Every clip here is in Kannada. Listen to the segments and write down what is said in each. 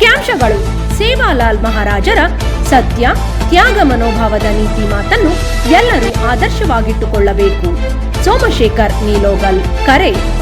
ಮುಖ್ಯಾಂಶಗಳು. ಸೇವಾಲಾಲ್ ಮಹಾರಾಜರ ಸತ್ಯ ತ್ಯಾಗ ಮನೋಭಾವದ ನೀತಿ ಮಾತನ್ನು ಎಲ್ಲರೂ ಆದರ್ಶವಾಗಿಟ್ಟುಕೊಳ್ಳಬೇಕು. ಸೋಮಶೇಖರ್ ನೀಲೋಗಲ್ ಕರೆ.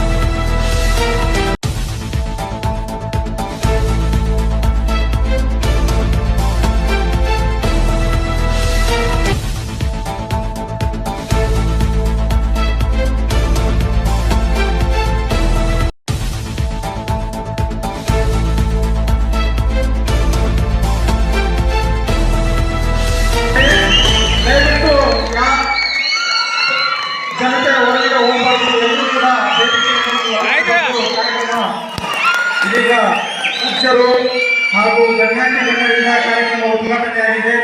ಶಿಕ್ಷರು ಹಾಗೂ ಉದ್ಘಾಟನೆಯಾಗಿದೆ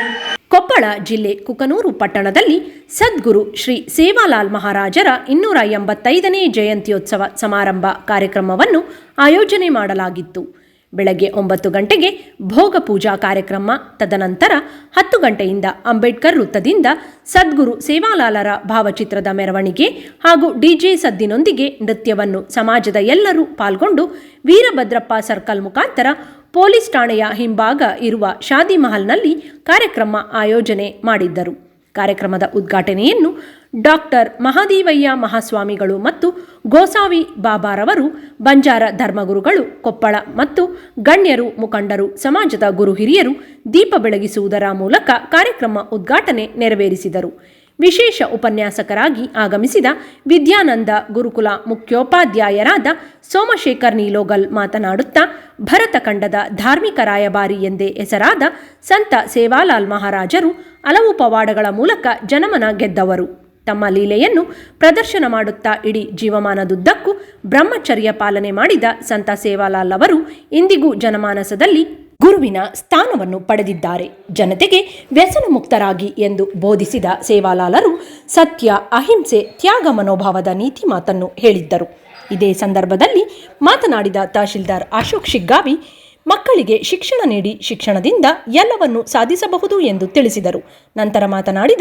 ಕೊಪ್ಪಳ ಜಿಲ್ಲೆ ಕುಕನೂರು ಪಟ್ಟಣದಲ್ಲಿ ಸದ್ಗುರು ಶ್ರೀ ಸೇವಾಲಾಲ್ ಮಹಾರಾಜರ ಇನ್ನೂರ ಎಂಬತ್ತೈದನೇ ಜಯಂತ್ಯೋತ್ಸವ ಸಮಾರಂಭ ಕಾರ್ಯಕ್ರಮವನ್ನು ಆಯೋಜನೆ ಮಾಡಲಾಗಿತ್ತು. ಬೆಳಗ್ಗೆ ಒಂಬತ್ತು ಗಂಟೆಗೆ ಭೋಗ ಪೂಜಾ ಕಾರ್ಯಕ್ರಮ, ತದನಂತರ ಹತ್ತು ಗಂಟೆಯಿಂದ ಅಂಬೇಡ್ಕರ್ ವೃತ್ತದಿಂದ ಸದ್ಗುರು ಸೇವಾಲಾಲರ ಭಾವಚಿತ್ರದ ಮೆರವಣಿಗೆ ಹಾಗೂ ಡಿಜೆ ಸದ್ದಿನೊಂದಿಗೆ ನೃತ್ಯವನ್ನು ಸಮಾಜದ ಎಲ್ಲರೂ ಪಾಲ್ಗೊಂಡು ವೀರಭದ್ರಪ್ಪ ಸರ್ಕಲ್ ಮುಖಾಂತರ ಪೊಲೀಸ್ ಠಾಣೆಯ ಹಿಂಭಾಗ ಇರುವ ಶಾದಿ ಮಹಲ್ನಲ್ಲಿ ಕಾರ್ಯಕ್ರಮ ಆಯೋಜನೆ ಮಾಡಿದ್ದರು. ಕಾರ್ಯಕ್ರಮದ ಉದ್ಘಾಟನೆಯನ್ನು ಡಾಕ್ಟರ್ ಮಹಾದೇವಯ್ಯ ಮಹಾಸ್ವಾಮಿಗಳು ಮತ್ತು ಗೋಸಾವಿ ಬಾಬಾರವರು, ಬಂಜಾರ ಧರ್ಮಗುರುಗಳು, ಕೊಪ್ಪಳ ಮತ್ತು ಗಣ್ಯರು ಮುಖಂಡರು, ಸಮಾಜದ ಗುರು ಹಿರಿಯರು ದೀಪ ಬೆಳಗಿಸುವುದರ ಮೂಲಕ ಕಾರ್ಯಕ್ರಮ ಉದ್ಘಾಟನೆ ನೆರವೇರಿಸಿದರು. ವಿಶೇಷ ಉಪನ್ಯಾಸಕರಾಗಿ ಆಗಮಿಸಿದ ವಿದ್ಯಾನಂದ ಗುರುಕುಲ ಮುಖ್ಯೋಪಾಧ್ಯಾಯರಾದ ಸೋಮಶೇಖರ್ ನೀಲೋಗಲ್ ಮಾತನಾಡುತ್ತಾ ಭರತಖಂಡದ ಧಾರ್ಮಿಕ ರಾಯಭಾರಿ ಎಂದೇ ಹೆಸರಾದ ಸಂತ ಸೇವಾಲಾಲ್ ಮಹಾರಾಜರು ಹಲವು ಪವಾಡಗಳ ಮೂಲಕ ಜನಮನ ಗೆದ್ದವರು. ತಮ್ಮ ಲೀಲೆಯನ್ನು ಪ್ರದರ್ಶನ ಮಾಡುತ್ತಾ ಇಡೀ ಜೀವಮಾನದುದ್ದಕ್ಕೂ ಬ್ರಹ್ಮಚರ್ಯ ಪಾಲನೆ ಮಾಡಿದ ಸಂತ ಸೇವಾಲಾಲ್ ಅವರು ಇಂದಿಗೂ ಜನಮಾನಸದಲ್ಲಿ ಗುರುವಿನ ಸ್ಥಾನವನ್ನು ಪಡೆದಿದ್ದಾರೆ. ಜನತೆಗೆ ವ್ಯಸನ ಮುಕ್ತರಾಗಿ ಎಂದು ಬೋಧಿಸಿದ ಸೇವಾಲಾಲರು ಸತ್ಯ, ಅಹಿಂಸೆ, ತ್ಯಾಗ ಮನೋಭಾವದ ನೀತಿ ಮಾತನ್ನು ಹೇಳಿದ್ದರು. ಇದೇ ಸಂದರ್ಭದಲ್ಲಿ ಮಾತನಾಡಿದ ತಹಶೀಲ್ದಾರ್ ಅಶೋಕ್ ಶಿಗ್ಗಾವಿ, ಮಕ್ಕಳಿಗೆ ಶಿಕ್ಷಣ ನೀಡಿ ಶಿಕ್ಷಣದಿಂದ ಎಲ್ಲವನ್ನು ಸಾಧಿಸಬಹುದು ಎಂದು ತಿಳಿಸಿದರು. ನಂತರ ಮಾತನಾಡಿದ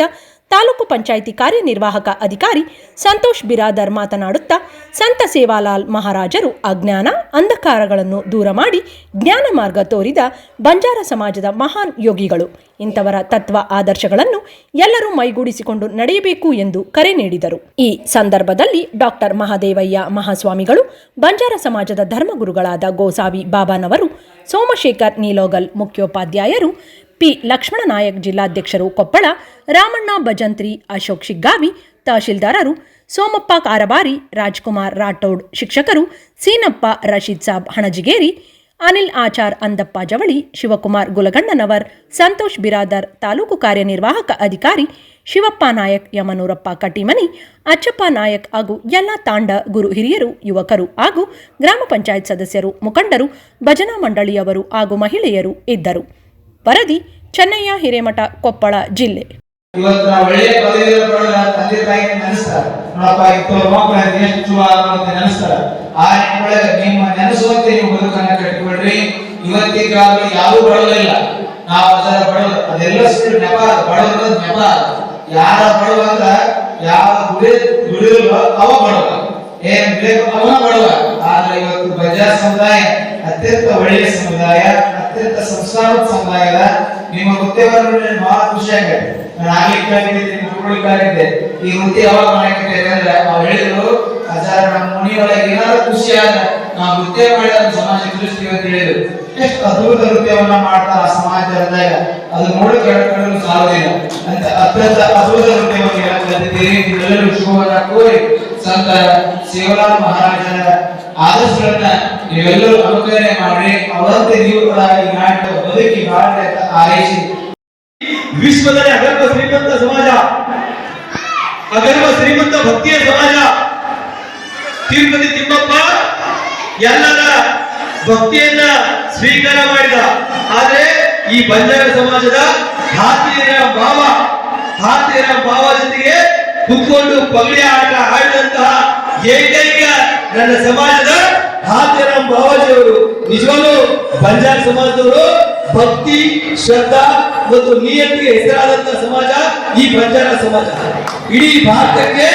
ತಾಲೂಕು ಪಂಚಾಯಿತಿ ಕಾರ್ಯನಿರ್ವಾಹಕ ಅಧಿಕಾರಿ ಸಂತೋಷ್ ಬಿರಾದರ್ ಮಾತನಾಡುತ್ತಾ, ಸಂತ ಸೇವಾಲಾಲ್ ಮಹಾರಾಜರು ಅಜ್ಞಾನ, ಅಂಧಕಾರಗಳನ್ನು ದೂರ ಮಾಡಿ ಜ್ಞಾನ ಮಾರ್ಗ ತೋರಿದ ಬಂಜಾರ ಸಮಾಜದ ಮಹಾನ್ ಯೋಗಿಗಳು. ಇಂಥವರ ತತ್ವ ಆದರ್ಶಗಳನ್ನು ಎಲ್ಲರೂ ಮೈಗೂಡಿಸಿಕೊಂಡು ನಡೆಯಬೇಕು ಎಂದು ಕರೆ ನೀಡಿದರು. ಈ ಸಂದರ್ಭದಲ್ಲಿ ಡಾಕ್ಟರ್ ಮಹಾದೇವಯ್ಯ ಮಹಾಸ್ವಾಮಿಗಳು, ಬಂಜಾರ ಸಮಾಜದ ಧರ್ಮಗುರುಗಳಾದ ಗೋಸಾವಿ ಬಾಬಾನವರು, ಸೋಮಶೇಖರ್ ನೀಲೋಗಲ್ ಮುಖ್ಯೋಪಾಧ್ಯಾಯರು ಪಿ ಲಕ್ಷ್ಮಣ ನಾಯಕ್ ಜಿಲ್ಲಾಧ್ಯಕ್ಷರು ಕೊಪ್ಪಳ, ರಾಮಣ್ಣ ಭಜಂತ್ರಿ ಅಶೋಕ್ ಶಿಗ್ಗಾವಿ, ತಹಶೀಲ್ದಾರರು ಸೋಮಪ್ಪ ಕಾರಬಾರಿ, ರಾಜ್ಕುಮಾರ್ ರಾಠೋಡ್ ಶಿಕ್ಷಕರು, ಸೀನಪ್ಪ ರಶೀದ್ ಸಾಬ್ ಹಣಜಿಗೇರಿ, ಅನಿಲ್ ಆಚಾರ್ ಅಂದಪ್ಪ ಜವಳಿ, ಶಿವಕುಮಾರ್ ಗುಲಗಣ್ಣನವರ್, ಸಂತೋಷ್ ಬಿರಾದರ್ ತಾಲೂಕು ಕಾರ್ಯನಿರ್ವಾಹಕ ಅಧಿಕಾರಿ, ಶಿವಪ್ಪ ನಾಯಕ್ ಯಮನೂರಪ್ಪ ಕಟ್ಟಿಮನಿ, ಅಚ್ಚಪ್ಪ ನಾಯಕ್ ಹಾಗೂ ಎಲ್ಲ ತಾಂಡ ಗುರು ಹಿರಿಯರು, ಯುವಕರು ಹಾಗೂ ಗ್ರಾಮ ಪಂಚಾಯತ್ ಸದಸ್ಯರು ಮುಖಂಡರು, ಭಜನಾ ಮಂಡಳಿಯವರು ಹಾಗೂ ಮಹಿಳೆಯರು ಇದ್ದರು. ವರದಿ ಚೆನ್ನಯ್ಯ ಹಿರೇಮಠ, ಕೊಪ್ಪಳ ಜಿಲ್ಲೆ. ಇವತ್ತು ನಾವು ಆ ನಿಮ್ಮ ನೀವು ಇವತ್ತಿನ ಅದೆಲ್ಲ ಯಾರ ಯಾವ ಅವ ಬಡವ. ಏನ್ ಬೇಕು ಅವನ ಬಡವ. ಆದ್ರೆ ಇವತ್ತು ಬಜಾರ್ ಸಮುದಾಯ ಅತ್ಯಂತ ಒಳ್ಳೆಯ ಸಮುದಾಯ. ಅತ್ಯಂತ ಸಂಸ್ಕಾರದ ಸಮುದಾಯದ ನಿಮ್ಮ ವೃತ್ತಿಯನ್ನು ನೋಡಿ ನನಗೆ ಬಹಳ ಖುಷಿ ಆಗಿದೆ. ನಾನು ಆಗ್ಲಿಕ್ಕಾಗಿದ್ದೆ ತಿಳ್ಕೊಳ್ಬೇಕಾಗಿದ್ದೆ ಈ ವೃತ್ತಿ ಯಾವಾಗ ಮಾಡಕ್ಕೆ ಅಂದ್ರೆ ನಾವು ಹೇಳಿದ್ರು ಹಜಾರ ನಮ್ಮ ಮುನಿಯೊಳಗೆ ಏನಾದ್ರು ಖುಷಿ ಆದ ನಾವು ನೃತ್ಯ ನಮ್ಮ ಸಮಾಜ ತಿಳಿಸ್ತೀವಿ ಅಂತ ಹೇಳಿದ್ರು. ಎಷ್ಟು ಅದ್ಭುತ ನೃತ್ಯವನ್ನ ಮಾಡ್ತಾರ ಆ ಸಮಾಜದಾಗ ಅದು ನೋಡಿ ಕೇಳ್ಕೊಂಡು ಸಾಲುದಿಲ್ಲ ಅಂತ ಅತ್ಯಂತ ಅದ್ಭುತ ನೃತ್ಯವನ್ನು ಹೇಳಕ್ ಕಲಿತಿದ್ದೀರಿ ನೀವೆಲ್ಲರೂ ಶುಭವನ್ನ ಕೋರಿ ಸಂತ ಶಿವರಾಮ್ ಮಹಾರಾಜರ ಆದರ್ಶಗಳನ್ನ ನೀವೆಲ್ಲರೂ ಅನುಕರಣೆ ಮಾಡಿ, ಅವರಂತೆ ನೀವು ಕೂಡ ನಾಟಕ ಬದುಕಿ ಬಾಳ್ರಿ ಆರೈಸಿ. ವಿಶ್ವದಲ್ಲಿ ಅಗರ್ಭ ಶ್ರೀಮಂತ ಸಮಾಜ, ಅಗರ್ಭ ಶ್ರೀಮಂತ ಭಕ್ತಿಯ ಸಮಾಜ, ತಿರುಪತಿ ತಿಮ್ಮಪ್ಪ ಎಲ್ಲರ ಭಕ್ತಿಯನ್ನ ಸ್ವೀಕಾರ ಮಾಡಿದ. ಆದ್ರೆ ಈ ಬಂಜಾರ ಸಮಾಜದ ಹಾತಿಯರ ಭಾವ ಹಾತಿಯರ ಭಾವ ಜೊತೆಗೆ ಕುತ್ಕೊಂಡು ಪಗಡಿ ಆಟ ಆಡಿದಂತಹ ಏಕೈಕ ನನ್ನ ಸಮಾಜದ ಹಾತಿಯರಾಮ್ ಬಾವಾಜಿಯವರು ನಿಜವಾಗ್ಲೂ ಬಂಜಾರ ಸಮಾಜದವರು ಭಕ್ತಿ, ಶ್ರದ್ಧಾ ಮತ್ತು ನಿಯತ್ತಿಗೆ ಹೆಸರಾದಂತಹ ಸಮಾಜ ಈ ಬಂಜಾರ ಸಮಾಜ. ಇಡೀ ಭಾರತಕ್ಕೆ